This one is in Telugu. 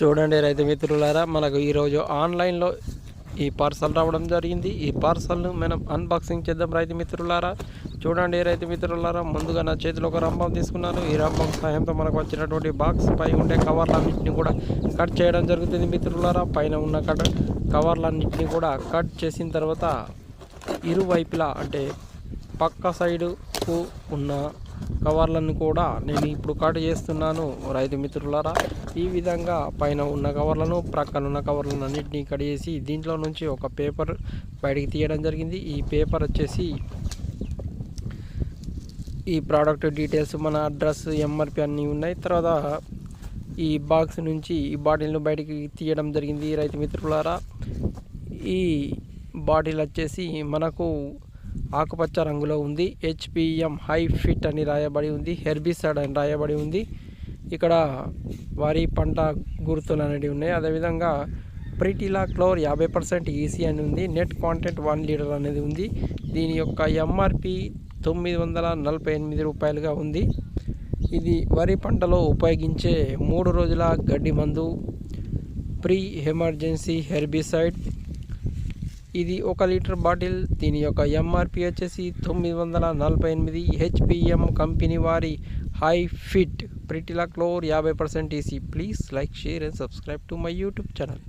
చూడండి రైతు మిత్రులారా మనకు ఈరోజు ఆన్లైన్లో ఈ పార్సల్ రావడం జరిగింది. ఈ పార్సల్ను మనం అన్బాక్సింగ్ చేద్దాం రైతు మిత్రులారా. చూడండి రైతు మిత్రులారా ముందుగా నా చేతిలో ఒక రంభం తీసుకున్నాను. ఈ రంభం సహాయంతో మనకు వచ్చినటువంటి బాక్స్ పై ఉండే కవర్లన్నింటినీ కూడా కట్ చేయడం జరుగుతుంది మిత్రులారా. పైన ఉన్న కట్ కవర్లన్నింటినీ కూడా కట్ చేసిన తర్వాత ఇరువైపులా అంటే పక్క సైడుకు ఉన్న కవర్లను కూడా నేను ఇప్పుడు కట్ చేస్తున్నాను. రైతు మిత్రులారా ఈ విధంగా పైన ఉన్న కవర్లను ప్రక్కన ఉన్న కవర్లను అన్నింటినీ కట్ చేసి దీంట్లో నుంచి ఒక పేపర్ బయటికి తీయడం జరిగింది. ఈ పేపర్ వచ్చేసి ఈ ప్రోడక్ట్ డీటెయిల్స్ మన అడ్రస్ ఎంఆర్పి అన్నీ ఉన్నాయి. తర్వాత ఈ బాక్స్ నుంచి ఈ బాటిల్ను బయటికి తీయడం జరిగింది. రైతు మిత్రులారా ఈ బాటిల్ వచ్చేసి మనకు ఆకుపచ్చ రంగులో ఉంది. హెచ్పిఎం హై ఫిట్ అని రాయబడి ఉంది. హెర్బిసైడ్ అని రాయబడి ఉంది. ఇక్కడ వరి పంట గుర్తులు అనేవి ఉన్నాయి. అదేవిధంగా ప్రిటిలా క్లోర్ యాభై పర్సెంట్ ఈసీ అని ఉంది. నెట్ కాంటెంట్ వన్ లీటర్ అనేది ఉంది. దీని యొక్క ఎంఆర్పి తొమ్మిది వందల నలభై ఎనిమిది రూపాయలుగా ఉంది. ఇది వరి పంటలో ఉపయోగించే మూడు రోజుల గడ్డి మందు. ప్రీ ఎమర్జెన్సీ హెర్బిసైడ్ ఇది ఒక లీటర్ బాటిల్. దీని యొక్క ఎంఆర్పి వచ్చేసి తొమ్మిది వందల నలభై ఎనిమిది హెచ్పిఎం కంపెనీ వారి హై ఫిట్ ప్రిటిలా క్లోర్ యాభై percent EC please like share and subscribe to my YouTube channel